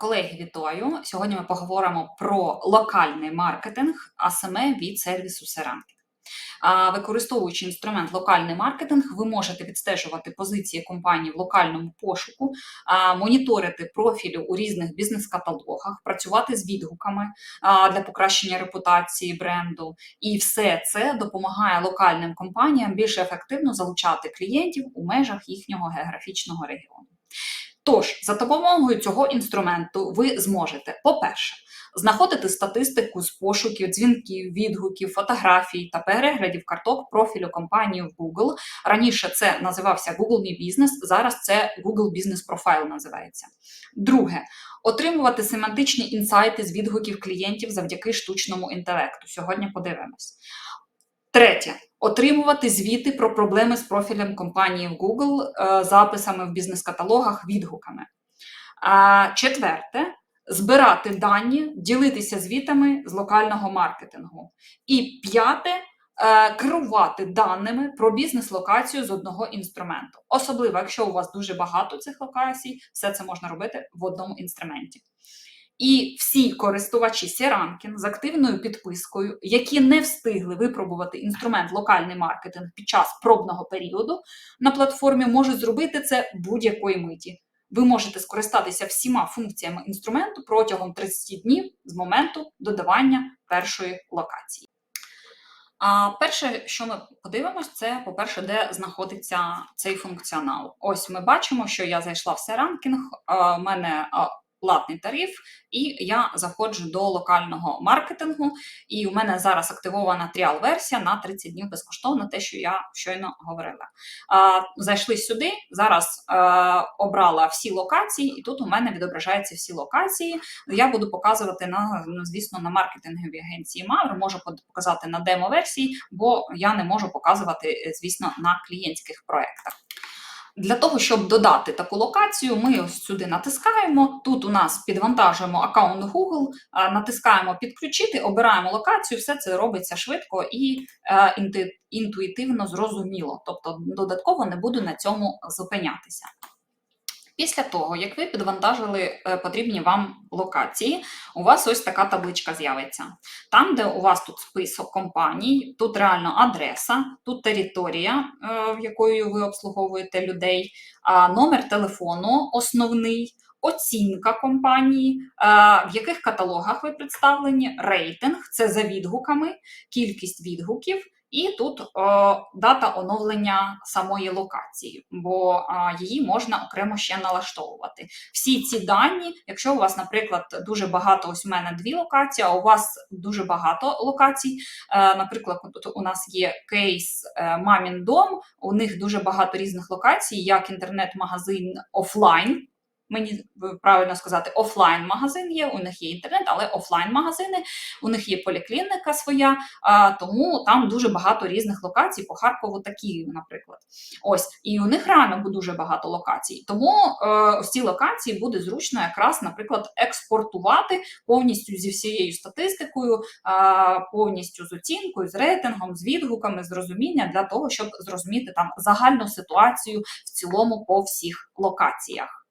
Колеги, вітаю! Сьогодні ми поговоримо про локальний маркетинг, а саме від сервісу. А, Використовуючи інструмент локальний маркетинг, ви можете відстежувати позиції компанії в локальному пошуку, моніторити профілі у різних бізнес-каталогах, працювати з відгуками для покращення репутації бренду. І все це допомагає локальним компаніям більш ефективно залучати клієнтів у межах їхнього географічного регіону. Тож, за допомогою цього інструменту ви зможете, по-перше, знаходити статистику з пошуків, дзвінків, відгуків, фотографій та переглядів карток профілю компанії в Google. Раніше це називався Google My Business, зараз це Google Business Profile називається. Друге, отримувати семантичні інсайти з відгуків клієнтів завдяки штучному інтелекту. Сьогодні подивимось. Третє. Отримувати звіти про проблеми з профілем компанії в Google, е, записами в бізнес-каталогах, відгуками. Четверте. Збирати дані, ділитися звітами з локального маркетингу. І п'яте е, керувати даними про бізнес-локацію з одного інструменту. Особливо, якщо у вас дуже багато цих локацій, все це можна робити в одному інструменті. І всі користувачі Сіранкін з активною підпискою, які не встигли випробувати інструмент локальний маркетинг під час пробного періоду на платформі, можуть зробити це будь-якої миті. Ви можете скористатися всіма функціями інструменту протягом 30 днів з моменту додавання першої локації. А перше, що ми подивимось, це, по-перше, де знаходиться цей функціонал. Ось ми бачимо, що я зайшла в Серанкінг, у мене платний тариф, і я заходжу до локального маркетингу. І у мене зараз активована тріал-версія на 30 днів безкоштовно, те, що я щойно говорила. А, Зайшли сюди, зараз а, обрала всі локації, і тут у мене відображаються всі локації. Я буду показувати на, ну, звісно, на маркетинговій агенції Мавр, можу показати на демо-версії, бо я не можу показувати, звісно, на клієнтських проєктах. Для того, щоб додати таку локацію, ми ось сюди натискаємо. Тут у нас підвантажуємо аккаунт Google, натискаємо підключити, обираємо локацію, все це робиться швидко і е, інтуїтивно зрозуміло. Тобто додатково не буду на цьому зупинятися. Після того, як ви підвантажили е, потрібні вам локації, у вас ось така табличка з'явиться. Там, де у вас тут список компаній, тут реально адреса, тут територія, е, в якою ви обслуговуєте людей, номер телефону основний. Оцінка компанії, е, в яких каталогах ви представлені, рейтинг це за відгуками, кількість відгуків, і тут о, дата оновлення самої локації, бо а, її можна окремо ще налаштовувати. Всі ці дані, якщо у вас, наприклад, дуже багато, ось у мене дві локації, а у вас дуже багато локацій. Е, наприклад, тут у нас є кейс е, Мамін дом, у них дуже багато різних локацій, як інтернет-магазин офлайн. Мені правильно сказати, офлайн-магазин є, у них є інтернет, але офлайн-магазини, у них є поліклініка своя, а, тому там дуже багато різних локацій по Харкову та Києву, наприклад. Ось, і у них реально дуже багато локацій. Тому е, ось ці локації буде зручно якраз, наприклад, експортувати повністю зі всією статистикою, е, повністю з оцінкою, з рейтингом, з відгуками, з розуміння для того, щоб зрозуміти там загальну ситуацію в цілому по всіх локаціях.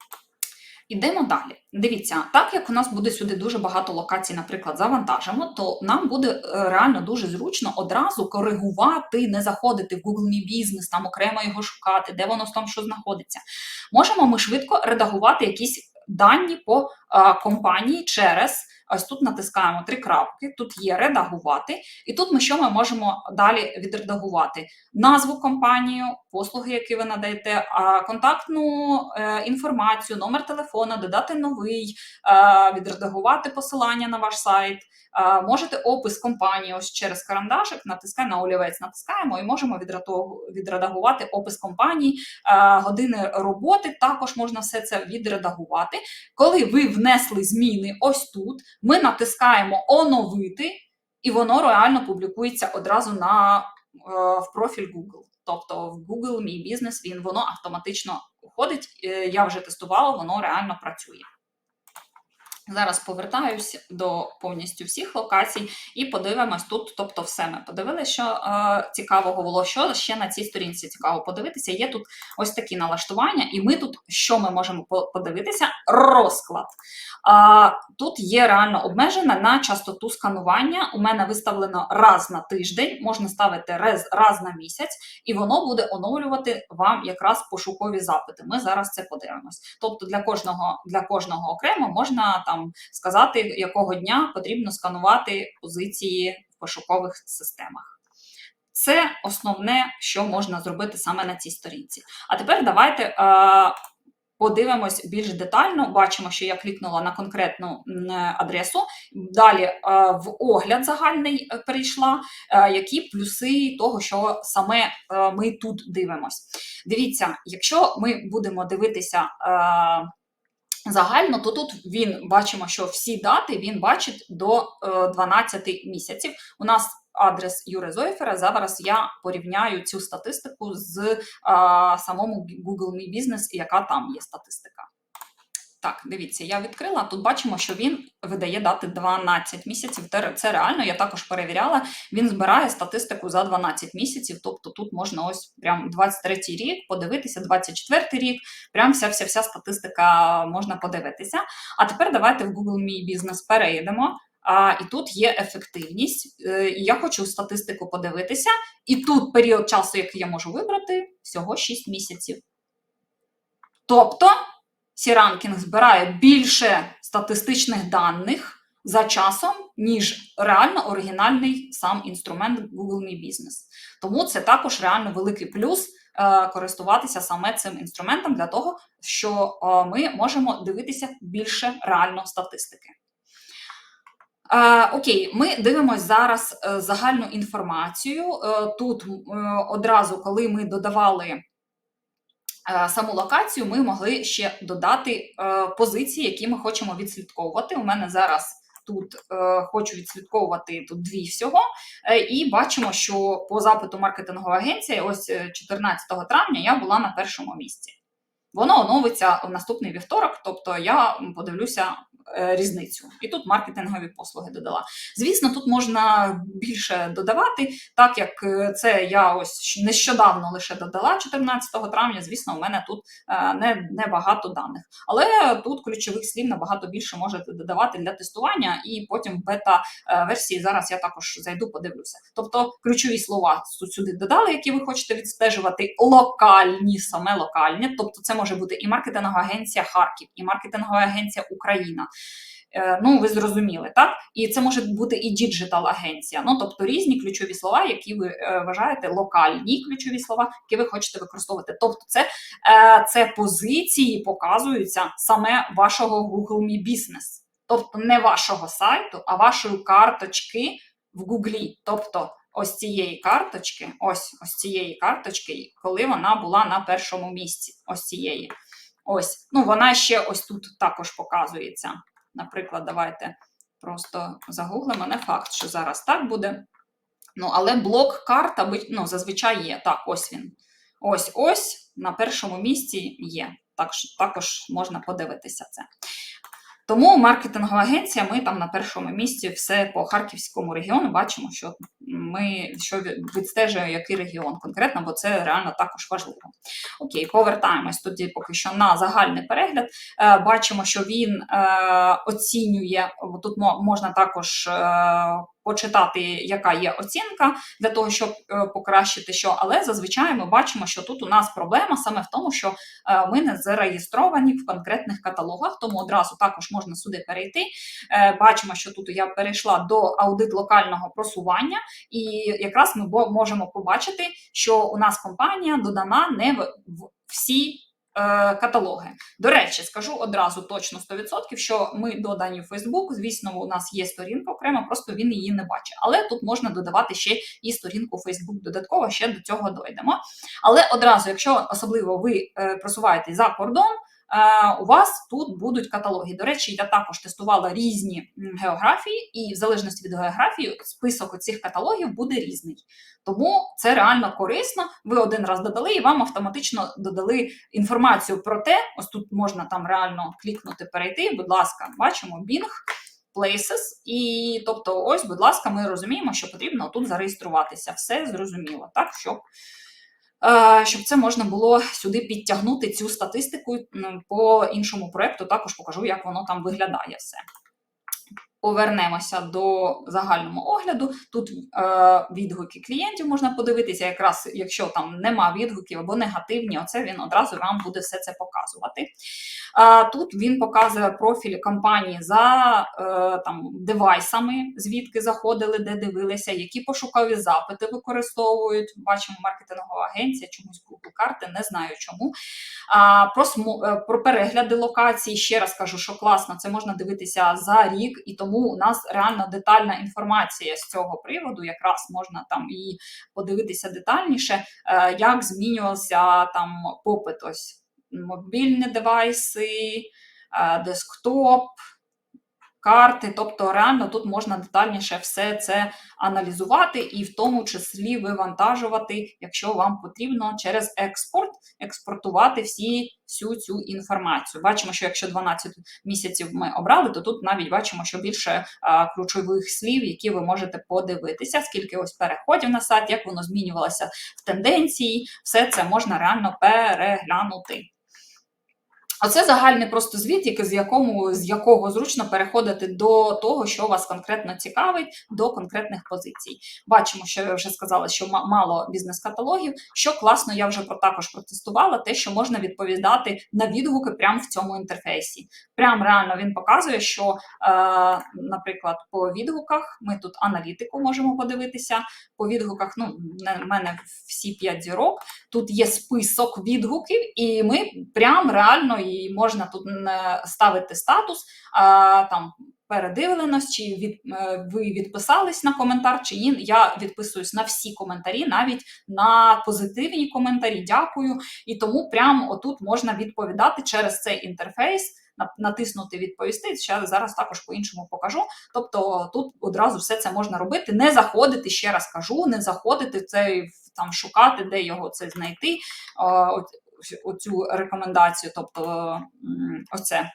Ідемо далі. Дивіться, так як у нас буде сюди дуже багато локацій, наприклад, завантажимо, то нам буде е, реально дуже зручно одразу коригувати, не заходити в Google Мій бізнес, там окремо його шукати, де воно там що знаходиться. Можемо ми швидко редагувати якісь дані по а, компанії через. Ось тут натискаємо три крапки, тут є редагувати, і тут ми що ми можемо далі відредагувати? Назву компанію, послуги, які ви надаєте, контактну е, інформацію, номер телефона, додати новий, е, відредагувати посилання на ваш сайт. Е, можете опис компанії ось через карандашик, натискаємо на олівець, натискаємо і можемо відредагувати опис компанії, години роботи. Також можна все це відредагувати. Коли ви внесли зміни ось тут, ми натискаємо оновити, і воно реально публікується одразу на в профіль Google. Тобто в Google Мій бізнес він воно автоматично уходить. Е, я вже тестувала, воно реально працює. Зараз повертаюсь до повністю всіх локацій і подивимось тут, тобто все ми подивилися, що е, цікавого було, що ще на цій сторінці цікаво подивитися. Є тут ось такі налаштування, і ми тут що ми можемо подивитися? Розклад. А, тут є реально обмежена на частоту сканування. У мене виставлено раз на тиждень, можна ставити раз, раз на місяць, і воно буде оновлювати вам якраз пошукові запити. Ми зараз це подивимось. Тобто для кожного, для кожного окремо можна там сказати, якого дня потрібно сканувати позиції в пошукових системах. Це основне, що можна зробити саме на цій сторінці. А тепер давайте е, подивимось більш детально. Бачимо, що я клікнула на конкретну адресу. Далі е, в огляд загальний е, перейшла, е, які плюси того, що саме ми тут дивимось. Дивіться, якщо ми будемо дивитися. Загально, то тут він бачимо, що всі дати він бачить до е, 12 місяців. У нас адрес Юри Зойфера. Зараз я порівняю цю статистику з а, самому Google My Business, яка там є статистика. Так, дивіться, я відкрила. Тут бачимо, що він видає дати 12 місяців. Це реально, я також перевіряла. Він збирає статистику за 12 місяців. Тобто тут можна ось прям 23 рік подивитися, 24 рік. Прям вся вся вся статистика можна подивитися. А тепер давайте в Google My Business перейдемо. А, і тут є ефективність. Е, я хочу статистику подивитися. І тут період часу, який я можу вибрати, всього 6 місяців. Тобто Сіранкінг збирає більше статистичних даних за часом, ніж реально оригінальний сам інструмент Google My Business. Тому це також реально великий плюс е, користуватися саме цим інструментом для того, що е, ми можемо дивитися більше реально статистики. Е, окей, ми дивимося зараз загальну інформацію. Тут одразу, коли ми додавали саму локацію, ми могли ще додати е, позиції, які ми хочемо відслідковувати. У мене зараз тут е, хочу відслідковувати тут дві всього. Е, і бачимо, що по запиту маркетингової агенції, ось е, 14 травня я була на першому місці. Воно оновиться в наступний вівторок, тобто я подивлюся е, різницю. І тут маркетингові послуги додала. Звісно, тут можна більше додавати, так як е, це я ось нещодавно лише додала 14 травня. Звісно, у мене тут е, не, не багато даних. Але тут ключових слів набагато більше можете додавати для тестування, і потім бета-версії зараз я також зайду, подивлюся. Тобто ключові слова тут сюди додали, які ви хочете відстежувати, локальні, саме локальні. Тобто, це може бути і маркетингова агенція Харків, і маркетингова агенція Україна. Е, Ну, ви зрозуміли, так? І це може бути і діджитал агенція. Ну, тобто різні ключові слова, які ви е, вважаєте локальні ключові слова, які ви хочете використовувати. Тобто, це, е, це позиції показуються саме вашого Google My Business. Тобто не вашого сайту, а вашої карточки в Гуглі. Тобто, ось цієї карточки, ось ось цієї карточки, коли вона була на першому місці. Ось цієї. Ось, ну вона ще ось тут також показується. Наприклад, давайте просто загуглимо. Не факт, що зараз так буде. Ну, але блок карт ну, зазвичай є. Так, ось він. Ось ось на першому місці є. Так, також можна подивитися це. Тому маркетингова агенція, ми там на першому місці все по харківському регіону бачимо, що ми що відстежує який регіон конкретно, бо це реально також важливо. Окей, повертаємось тоді поки що на загальний перегляд. Е, бачимо, що він е, оцінює, тут можна також е, почитати, яка є оцінка для того, щоб покращити що. Але зазвичай ми бачимо, що тут у нас проблема саме в тому, що ми не зареєстровані в конкретних каталогах, тому одразу також можна сюди перейти. Бачимо, що тут я перейшла до аудит локального просування, і якраз ми можемо побачити, що у нас компанія додана не в всі. е, Каталоги. До речі, скажу одразу точно 100%, що ми додані в Facebook. Звісно, у нас є сторінка окремо, просто він її не бачить. Але тут можна додавати ще і сторінку Facebook додатково, ще до цього дойдемо. Але одразу, якщо особливо ви е, просуваєтесь за кордон, у вас тут будуть каталоги. До речі, я також тестувала різні географії, і в залежності від географії список цих каталогів буде різний. Тому це реально корисно. Ви один раз додали, і вам автоматично додали інформацію про те, ось тут можна там реально клікнути, перейти. Будь ласка, бачимо Bing. Places, і тобто, ось, будь ласка, ми розуміємо, що потрібно тут зареєструватися. Все зрозуміло, так, щоб, е, щоб це можна було сюди підтягнути цю статистику по іншому проекту. також покажу, як воно там виглядає все. Повернемося до загального огляду. Тут е, відгуки клієнтів можна подивитися, якраз якщо там нема відгуків або негативні, оце він одразу вам буде все це показувати. А тут він показує профіль компанії за е, там девайсами, звідки заходили, де дивилися, які пошукові запити використовують. Бачимо маркетингова агенція, чомусь Google карти, не знаю чому. А, про, е, про перегляди локацій. Ще раз кажу, що класно, це можна дивитися за рік, і тому у нас реально детальна інформація з цього приводу. Якраз можна там і подивитися детальніше, е, як змінювався там попит. Ось мобільні девайси, е, десктоп, карти. Тобто, реально тут можна детальніше все це аналізувати і в тому числі вивантажувати, якщо вам потрібно через експорт експортувати всі, всю цю інформацію. Бачимо, що якщо 12 місяців ми обрали, то тут навіть бачимо, що більше а, ключових слів, які ви можете подивитися, скільки ось переходів на сайт, як воно змінювалося в тенденції, все це можна реально переглянути. Оце загальний просто звіт, з, якому, з якого зручно переходити до того, що вас конкретно цікавить, до конкретних позицій. Бачимо, що я вже сказала, що мало бізнес-каталогів. Що класно, я вже про також протестувала, те, що можна відповідати на відгуки прямо в цьому інтерфейсі. Прям реально він показує, що, е, наприклад, по відгуках ми тут аналітику можемо подивитися. По відгуках, ну, не- в мене всі 5 зірок. Тут є список відгуків, і ми прям реально і можна тут ставити статус, а, там передивленось, чи від, е, ви відписались на коментар, чи ні. Я відписуюсь на всі коментарі, навіть на позитивні коментарі. Дякую. І тому прямо отут можна відповідати через цей інтерфейс. Натиснути відповісти. Ще зараз також по-іншому покажу. Тобто тут одразу все це можна робити, не заходити, ще раз кажу, не заходити цей там шукати, де його це знайти. А, Оцю рекомендацію, тобто оце.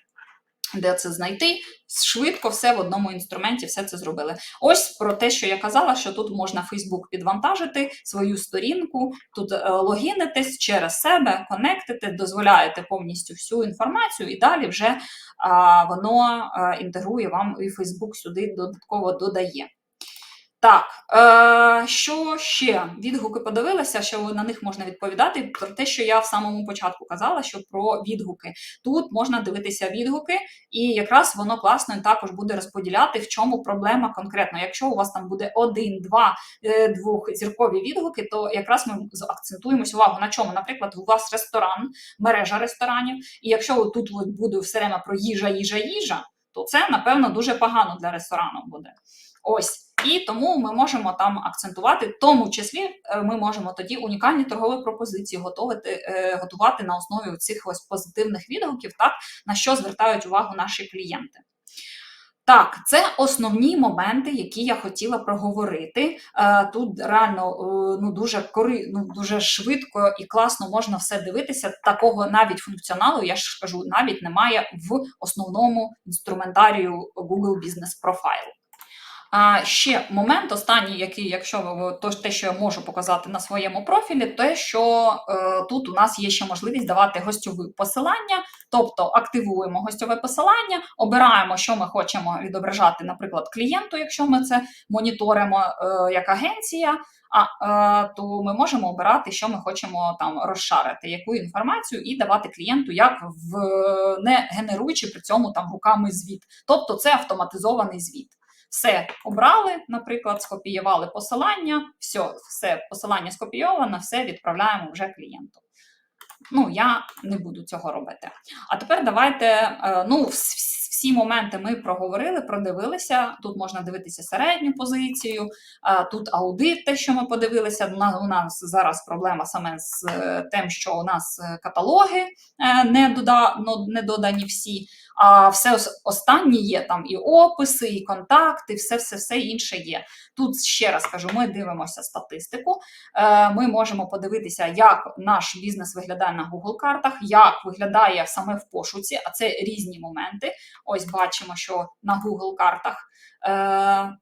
Де це знайти, швидко все в одному інструменті, все це зробили. Ось про те, що я казала, що тут можна Facebook підвантажити свою сторінку, тут е, логінитесь через себе, конектите, дозволяєте повністю всю інформацію, і далі вже а, воно е, інтегрує вам і Facebook сюди додатково додає. Так, е, що ще? Відгуки подивилася, що на них можна відповідати. Про те, що я в самому початку казала, що про відгуки. Тут можна дивитися відгуки, і якраз воно класно також буде розподіляти, в чому проблема конкретно. Якщо у вас там буде один, два, е, двохзіркові відгуки, то якраз ми акцентуємось увагу на чому. Наприклад, у вас ресторан, мережа ресторанів, і якщо тут буде все время про їжа, їжа, їжа, то це напевно дуже погано для ресторану буде. Ось. І тому ми можемо там акцентувати, в тому числі е, ми можемо тоді унікальні торгові пропозиції готувати, е, готувати на основі цих ось позитивних відгуків, так, на що звертають увагу наші клієнти. Так, це основні моменти, які я хотіла проговорити. Е, Тут реально ну, дуже кори, ну, дуже швидко і класно можна все дивитися. Такого навіть функціоналу, я ж кажу, навіть немає в основному інструментарію Google Business Profile. А ще момент останній, який, якщо ви то те, що я можу показати на своєму профілі, те, що е, тут у нас є ще можливість давати гостьові посилання, тобто активуємо гостьове посилання, обираємо, що ми хочемо відображати, наприклад, клієнту, якщо ми це моніторимо е, як агенція. А е, то ми можемо обирати, що ми хочемо там розшарити, яку інформацію і давати клієнту, як в не генеруючи при цьому там руками звіт. Тобто це автоматизований звіт. Все обрали, наприклад, скопіювали посилання, все, все посилання скопійовано, все відправляємо вже клієнту. Ну, я не буду цього робити. А тепер давайте, е, ну, вс- вс- всі моменти ми проговорили, продивилися. Тут можна дивитися середню позицію, тут аудит, те, що ми подивилися. У нас, зараз проблема саме з е, тим, що у нас е, каталоги е, не додані всі, а все останнє є там і описи, і контакти, все, все, все інше є. Тут ще раз кажу, ми дивимося статистику. Е, Ми можемо подивитися, як наш бізнес виглядає на Google картах, як виглядає саме в пошуці, а це різні моменти. Ось бачимо, що на Google картах. Е,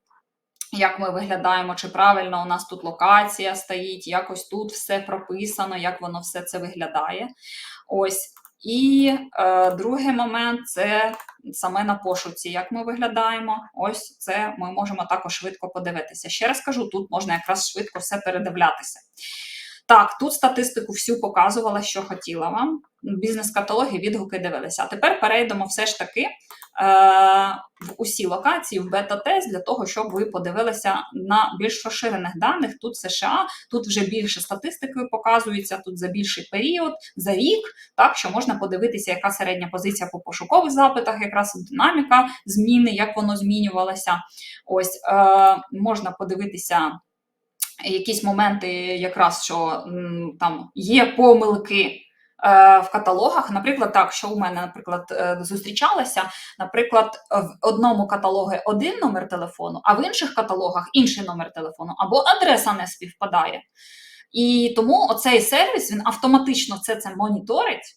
як ми виглядаємо, чи правильно у нас тут локація стоїть, якось тут все прописано, як воно все це виглядає. Ось. І е, другий момент це саме на пошуці, як ми виглядаємо. Ось це ми можемо також швидко подивитися. Ще раз кажу, тут можна якраз швидко все передивлятися. Так, тут статистику всю показувала, що хотіла вам. Бізнес-каталоги, відгуки дивилися. А тепер перейдемо все ж таки е, в усі локації, в бета-тест, для того, щоб ви подивилися на більш розширених даних. Тут США, тут вже більше статистики показується, тут за більший період, за рік, так що можна подивитися, яка середня позиція по пошукових запитах, якраз динаміка зміни, як воно змінювалося. Ось е, можна подивитися якісь моменти, якраз що там є помилки е, в каталогах. Наприклад, так, що у мене, наприклад, е, зустрічалося, наприклад, в одному каталогу один номер телефону, а в інших каталогах інший номер телефону, або адреса не співпадає. І тому оцей сервіс він автоматично це, це моніторить.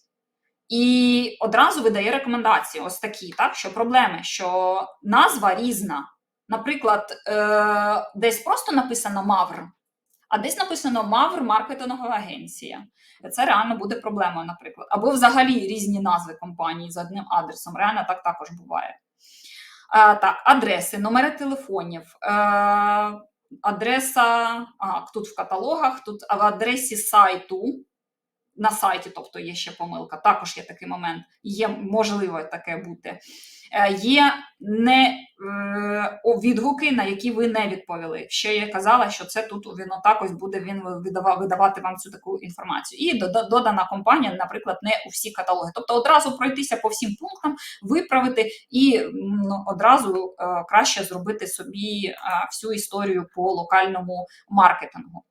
І одразу видає рекомендації, ось такі, так, що проблеми, що назва різна. Наприклад, е, десь просто написано Мавр, а десь написано Мавр маркетингова агенція. Це реально буде проблемою, наприклад. Або взагалі різні назви компанії з одним адресом. Реально так також буває. Так, адреси, номери телефонів, е, адреса а, тут в каталогах, тут в адресі сайту. На сайті, тобто є ще помилка, також є такий момент, є можливо таке бути. Е, Є не е, відгуки, на які ви не відповіли. Ще я казала, що це тут він отак ось буде він видава- видавати вам цю таку інформацію. І додана компанія, наприклад, не у всі каталоги. Тобто одразу пройтися по всім пунктам, виправити і ну, одразу е, краще зробити собі всю історію по локальному маркетингу.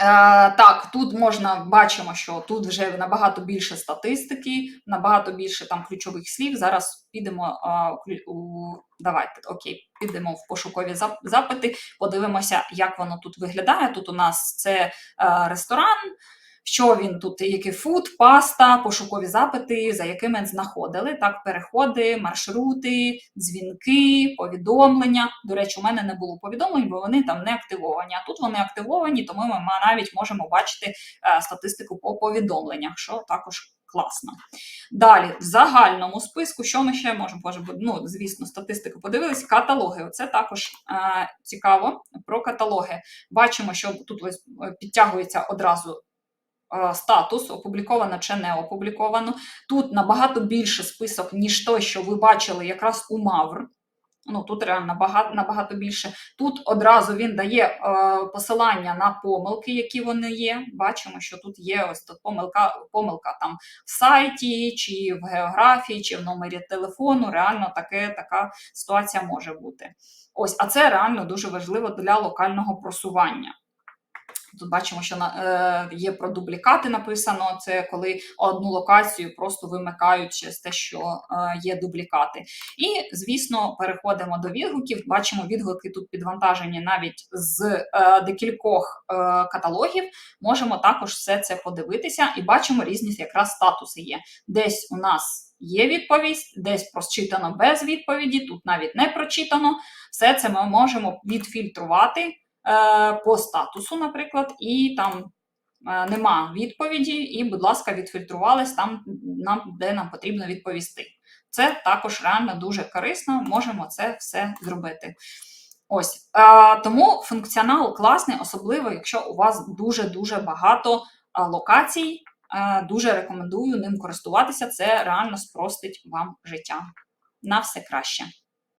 Е, так, тут можна бачимо, що тут вже набагато більше статистики, набагато більше там ключових слів. Зараз підемо клю- у давайте окей, підемо в пошукові запити, подивимося, як воно тут виглядає. Тут у нас це е, ресторан. Що він тут, який фуд, паста, пошукові запити, за якими знаходили, так, переходи, маршрути, дзвінки, повідомлення. До речі, у мене не було повідомлень, бо вони там не активовані. А тут вони активовані, тому ми навіть можемо бачити е, статистику по повідомленнях, що також класно. Далі, в загальному списку, що ми ще можемо, ну, звісно, статистику подивились, каталоги. Оце також е, цікаво про каталоги. Бачимо, що тут ось е, підтягується одразу статус, опубліковано чи не опубліковано. Тут набагато більше список, ніж той, що ви бачили якраз у Мавр. Ну, тут реально набагато, набагато більше. Тут одразу він дає е, посилання на помилки, які вони є. Бачимо, що тут є ось тут помилка, помилка там в сайті, чи в географії, чи в номері телефону. Реально таке, така ситуація може бути. Ось, а це реально дуже важливо для локального просування. Тут бачимо, що на, е, є про дублікати написано. Це коли одну локацію просто вимикають через те, що е, є дублікати. І, звісно, переходимо до відгуків. Бачимо, відгуки тут підвантажені навіть з е, декількох е, каталогів. Можемо також все це подивитися і бачимо різні якраз статуси є. Десь у нас є відповідь, десь прочитано без відповіді, тут навіть не прочитано. Все це ми можемо відфільтрувати по статусу, наприклад, і там е, нема відповіді, і, будь ласка, відфільтрувались там, де нам потрібно відповісти. Це також реально дуже корисно, можемо це все зробити. Ось е, тому функціонал класний, особливо якщо у вас дуже-дуже багато е, локацій. Е, дуже рекомендую ним користуватися. Це реально спростить вам життя. На все краще.